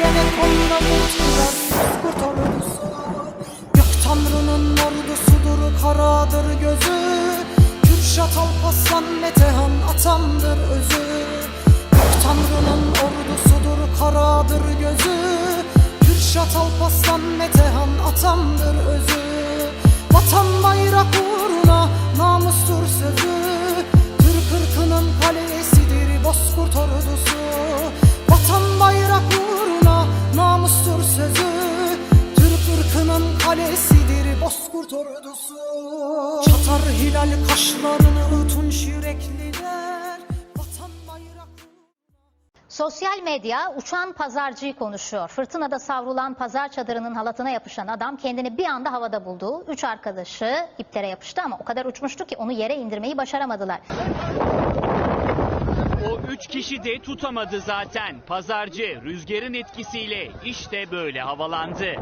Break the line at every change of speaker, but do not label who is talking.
gene koyuna kurtulur Bozkurt ordusu Gök tanrının ordusudur karadır gözü. Kürşat Alparslan Metehan atamdır özü. Gök tanrının ordusudur karadır gözü. Kürşat Alparslan Metehan atamdır özü namustur sözü Türk ırkının kalesidir Bozkurt ordusu Çatar hilal kaşlarını ötünç yürekliler Vatan
Sosyal medya uçan pazarcıyı konuşuyor. Fırtınada savrulan pazar çadırının halatına yapışan adam kendini bir anda havada buldu. Üç arkadaşı iplere yapıştı ama o kadar uçmuştu ki onu yere indirmeyi başaramadılar.
O üç kişi de tutamadı zaten. Pazarcı rüzgarın etkisiyle işte böyle havalandı.